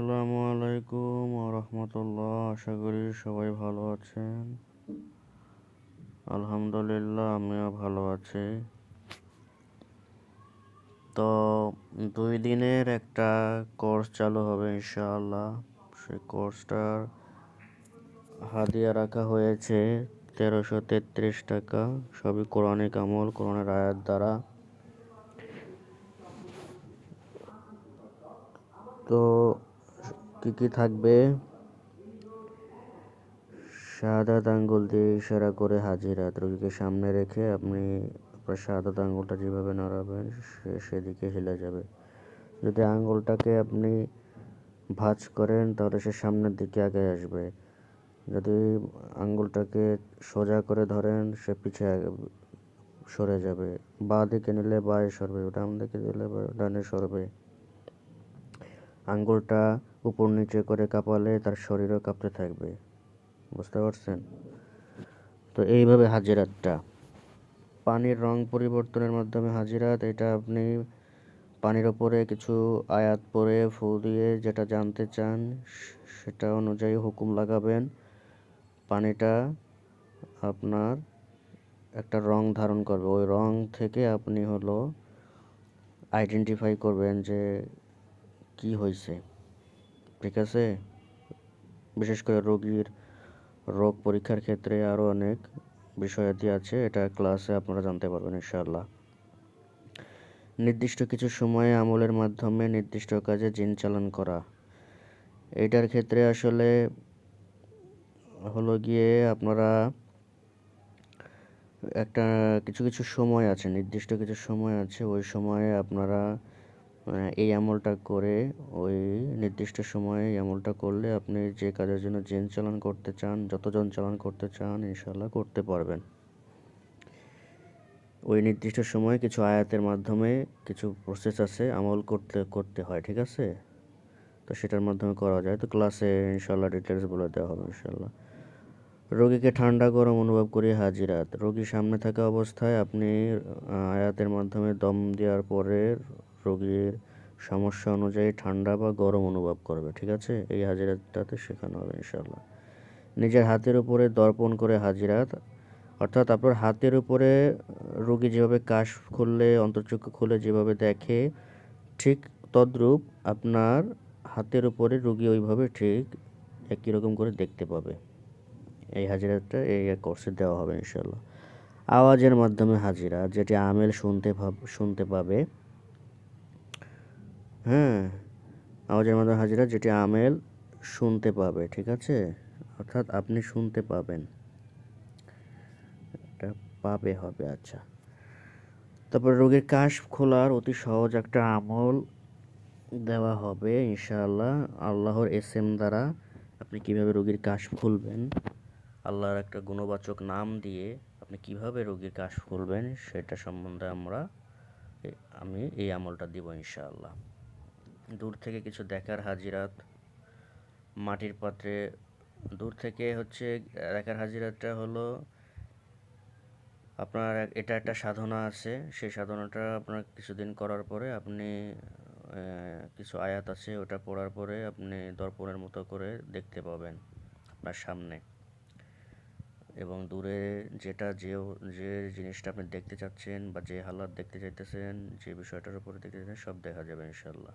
আসসালামু আলাইকুম রহমতুল্লাহ। আশা করি সবাই ভালো আছেন। আলহামদুলিল্লাহ, আমিও ভালো আছি। তো দুই দিনের একটা কোর্স চালু হবে ইনশাআল্লাহ। সেই কোর্সটার হাদিয়া রাখা হয়েছে তেরোশো তেত্রিশ টাকা। সবই কোরআনিক আমল, কোরআনের আয়াত দ্বারা। তো কি কি থাকবে? শাহাদাত আঙ্গুল দিয়ে ইশারা করে হাজিরাত রোগীকে সামনে রেখে আপনি আপনার শাহাদাত আঙ্গুলটা যেভাবে নাড়াবেন সে সেদিকে হেলে যাবে। যদি আঙ্গুলটাকে আপনি ভাঁজ করেন তাহলে সে সামনের দিকে আগে আসবে। যদি আঙ্গুলটাকে সোজা করে ধরেন সে পিছিয়ে সরে যাবে। বাঁ দিকে নিলে বাঁয়ে সরবে ডান দিকে দিলে ডানে সরবে। আঙ্গুলটা উপর নিচে করে কাঁপালে তার শরীরও কাঁপতে থাকবে। বুঝতে পারছেন? তো এইভাবে হাজিরাতটা। পানির রং পরিবর্তনের মাধ্যমে হাজিরাত, এটা আপনি পানির ওপরে কিছু আয়াত পরে ফু দিয়ে যেটা জানতে চান, সেটা অনুযায়ী হুকুম লাগাবেন। পানিটা আপনার একটা রং ধারণ করবে। ওই রং থেকে আপনি হলো আইডেন্টিফাই করবেন যে কি হয়েছে ঠিক আছে? বিশেষ করে রোগীর রোগ পরীক্ষার ক্ষেত্রে আরও অনেক বিষয়াদি আছে, এটা ক্লাসে আপনারা জানতে পারবেন ইনশাআল্লাহ। নির্দিষ্ট কিছু সময়ে আমলের মাধ্যমে নির্দিষ্ট কাজে জিন চালান করা। এটার ক্ষেত্রে আসলে হলো গিয়ে আপনারা একটা কিছু কিছু সময় আছে, নির্দিষ্ট কিছু সময় আছে, ওই সময়ে আপনারা এই আমলটা করে, ওই নির্দিষ্ট সময়ে এই আমলটা করলে আপনি যে কাজের জন্য জেন চালান করতে চান, যতজন চালান করতে চান ইনশাল্লাহ করতে পারবেন। ওই নির্দিষ্ট সময়ে কিছু আয়াতের মাধ্যমে কিছু প্রসেস আছে আমল করতে করতে হয়, ঠিক আছে? তো সেটার মাধ্যমে করা যায়। তো ক্লাসে ইনশাল্লাহ ডিটেলস বলে দেওয়া হবে ইনশাল্লাহ রোগীকে ঠান্ডা গরম অনুভব করিয়ে হাজিরাত রোগী সামনে থাকা অবস্থায় আপনি আয়াতের মাধ্যমে দম দেওয়ার পরে রোগীর সমস্যা অনুযায়ী ঠান্ডা বা গরম অনুভব করবে, ঠিক আছে? এই হাজিরাতটাতে শেখানো হবে ইনশাল্লাহ নিজের হাতের উপরে দর্পণ করে হাজিরাত অর্থাৎ আপনার হাতের উপরে রোগী যেভাবে কাশ খুললে, অন্তর্চক্ষু খুলে যেভাবে দেখে, ঠিক তদ্রূপ আপনার হাতের উপরে রোগী ওইভাবে ঠিক একই রকম করে দেখতে পাবে। এই হাজিরাটা, এই কোর্সে দেওয়া হবে ইনশাল্লাহ আওয়াজের মাধ্যমে হাজিরা, যেটি আমেল শুনতে শুনতে পাবে হ্যাঁ আওয়াজের মাধ্যমে হাজিরা যেটি আমেল শুনতে পাবে, ঠিক আছে? অর্থাৎ আপনি শুনতে পাবেন। এটা পাবে হবে আচ্ছা। তারপর রোগীর কাশ খোলার অতি সহজ একটা আমল দেওয়া হবে, ইনশাআল্লাহ। আল্লাহর এস এম দ্বারা আপনি কীভাবে রোগীর কাশ খুলবেন, আল্লাহর একটা গুণবাচক নাম দিয়ে আপনি কীভাবে রোগীর কাশ খুলবেন, সেটা সম্বন্ধে আমরা আমি এই আমলটা দিব, ইনশাআল্লাহ। দূর থেকে কিছু দেখার হাজিরাত। মাটির পাত্রে দূর থেকে হচ্ছে দেখার হাজিরাতটা হলো, আপনার এটা একটা সাধনা আছে। সেই সাধনাটা আপনার কিছুদিন করার পরে আপনি কিছু আয়াত আছে, ওটা পড়ার পরে আপনি দর্পণের মতো করে দেখতে পাবেন আপনার সামনে। এবং দূরে যেটা যে যে জিনিসটা আপনি দেখতে চাচ্ছেন বা যে হালাত দেখতে চাইতেছেন, যে বিষয়টার উপরে দেখতে চাচ্ছেন, সব দেখা যাবে ইনশাল্লাহ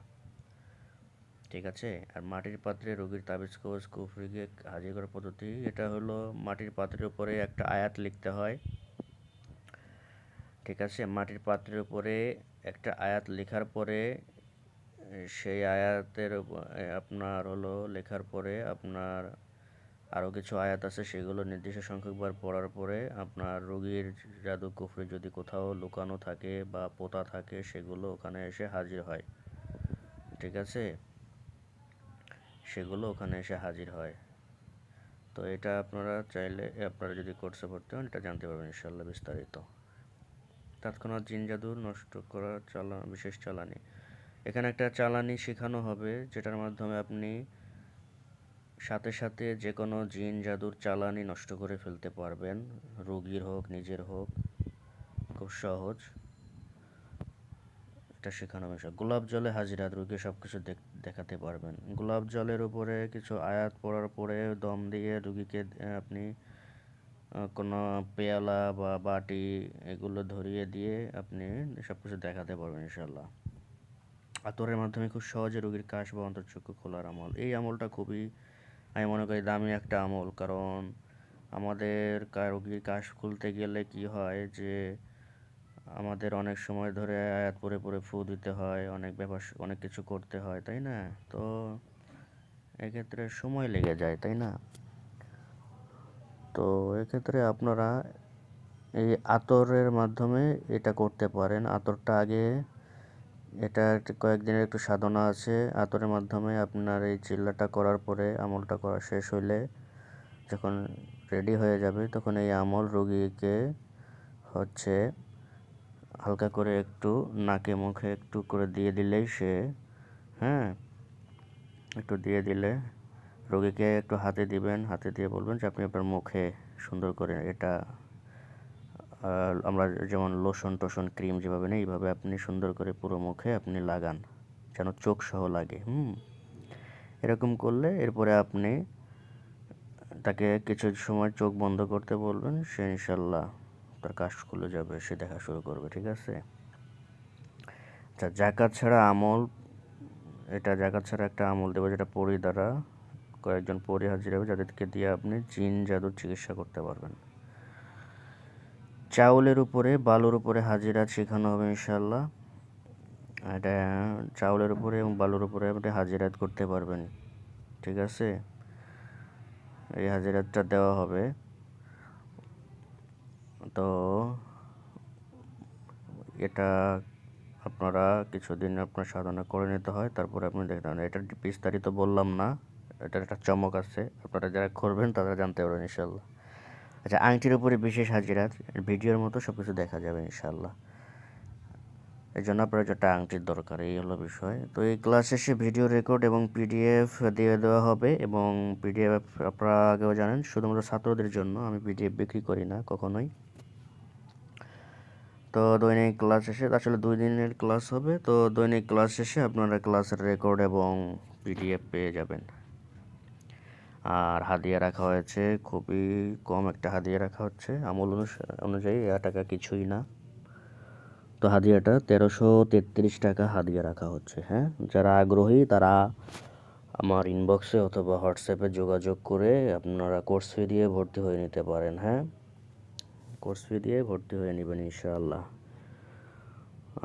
ঠিক আছে? আর মাটির পাত্রে রোগীর তাবিজ কোষ কুফরিকে হাজির করার পদ্ধতি, এটা হলো মাটির পাত্রের উপরে একটা আয়াত লিখতে হয়। ঠিক আছে? মাটির পাত্রের উপরে একটা আয়াত লেখার পরে, সেই আয়াতের আপনার হলো লেখার পরে আপনার আরও কিছু আয়াত আছে, সেগুলো নির্দিষ্ট সংখ্যকবার পড়ার পরে আপনার রোগীর জাদু, কুফরি যদি কোথাও লুকানো থাকে বা পোতা থাকে, সেগুলো ওখানে এসে হাজির হয়। ঠিক আছে? সেগুলো ওখানে এসে হাজির হয়। তো এটা আপনারা চাইলে আপনারা যদি কোর্সে ভর্তি হন, এটা জানতে পারবেন ইনশাল্লাহ বিস্তারিত। তৎক্ষণাৎ জিন জাদু নষ্ট করা চালা, বিশেষ চালানি। এখানে একটা চালানি শেখানো হবে, যেটার মাধ্যমে আপনি সাথে সাথে যে কোনো জিন জাদুর চালানি নষ্ট করে ফেলতে পারবেন। রোগীর হোক, নিজের হোক, খুব সহজ। এটা শেখানো বিষয় গোলাপ জলে হাজিরাত রোগী সব কিছু দেখাতে পারবেন। গোলাপ জলের উপরে কিছু আয়াত পড়ার পরে দম দিয়ে রুগীকে আপনি কোনো পেয়ালা বা বাটি এগুলো ধরিয়ে দিয়ে আপনি সব কিছু দেখাতে পারবেন ইনশাল্লাহ আতরের মাধ্যমে খুব সহজে রোগীর কাশ বা অন্তর্চক্ষু খোলার আমল। এই আমলটা খুবই, আমি মনে করি, দামি একটা আমল। কারণ আমাদের রোগীর কাশ খুলতে গেলে কি হয় যে আমাদের অনেক সময় ধরে আয়াত পরে পরে ফু দিতে হয়, অনেক ব্যাপার অনেক কিছু করতে হয়, তাই না? তো এক্ষেত্রে সময় লেগে যায়, তাই না? তো এক্ষেত্রে আপনারা এই আতরের মাধ্যমে এটা করতে পারেন। আতরটা আগে এটা কয়েকদিনের একটু সাধনা আছে। আতরের মাধ্যমে আপনার এই চিল্লাটা করার পরে আমলটা করা শেষ হইলে যখন রেডি হয়ে যাবে, তখন এই আমল রোগীকে হচ্ছে হালকা করে একটু নাকে মুখে একটু করে দিয়ে দিলেই সে হ্যাঁ একটু দিয়ে দিলে রোগীকে একটু হাতে দিবেন, হাতে দিয়ে বলবেন যে আপনি আপনার মুখে সুন্দর করে এটা আমরা যেমন লোশন টোশন ক্রিম যেভাবে নেই, এইভাবে আপনি সুন্দর করে পুরো মুখে আপনি লাগান, যেন চোখ সহ লাগে, হুম। এরকম করলে এরপরে আপনি তাকে কিছু সময় চোখ বন্ধ করতে বলবেন, সে ইনশাল্লাহ তার কাজ খুলে যাবে, সে দেখা শুরু করবে, ঠিক আছে? আচ্ছা জাকাত ছাড়া আমল, এটা জাকাত ছাড়া একটা আমল দেবে যেটা পরি দ্বারা কয়েকজন পরি হাজির হবে, যাদেরকে দিয়ে আপনি জিন জাদুর চিকিৎসা করতে পারবেন। চাউলের উপরে, বালুর উপরে হাজিরা শেখানো হবে ইনশাল্লাহ এটা চাউলের উপরে এবং বালুর উপরে আপনি হাজিরাত করতে পারবেন, ঠিক আছে? এই হাজিরাতটা দেওয়া হবে। তো এটা আপনারা কিছুদিন আপনার সাধনা করে নিতে হয়, তারপরে আপনি দেখতে এটা বিস্তারিত বললাম না, এটার একটা চমক আছে, আপনারা যারা করবেন তারা জানতে পারবেন ইনশাল্লাহ আচ্ছা আংটির উপরে বিশেষ হাজিরাত ভিডিওর মতো সব কিছু দেখা যাবে ইনশাল্লাহ এই জন্য আপনার যেটা আংটির দরকার, এই হলো বিষয়। তো এই ক্লাস শেষে ভিডিও রেকর্ড এবং পিডিএফ দিয়ে দেওয়া হবে এবং পিডিএফ আপনারা আগেও জানেন, শুধুমাত্র ছাত্রদের জন্য আমি পিডিএফ বিক্রি করি না কখনোই। তো দৈনিক ক্লাস শেষে আসলে দুই দিনের ক্লাস হবে। তো দৈনিক ক্লাস শেষে আপনারা ক্লাসের রেকর্ড এবং পিডিএফ পেয়ে যাবেন। আর হাদিয়া রাখা হয়েছে, খুবই কম একটা হাদিয়া রাখা হচ্ছে। আমল অনুযায়ী এ টাকা কিছুই না। তো হাদিয়াটা তেরোশো তেত্রিশ টাকা হাদিয়া রাখা হচ্ছে হ্যাঁ? যারা আগ্রহী তারা আমার ইনবক্সে অথবা হোয়াটসঅ্যাপে যোগাযোগ করে আপনারা কোর্স ফি দিয়ে ভর্তি হয়ে নিতে পারেন হ্যাঁ? কোর্স ফি দিয়ে ভর্তি হয়ে নেবেন ইনশাআল্লাহ।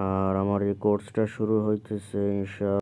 আর আমার এই কোর্সটা শুরু হইতেছে ইনশা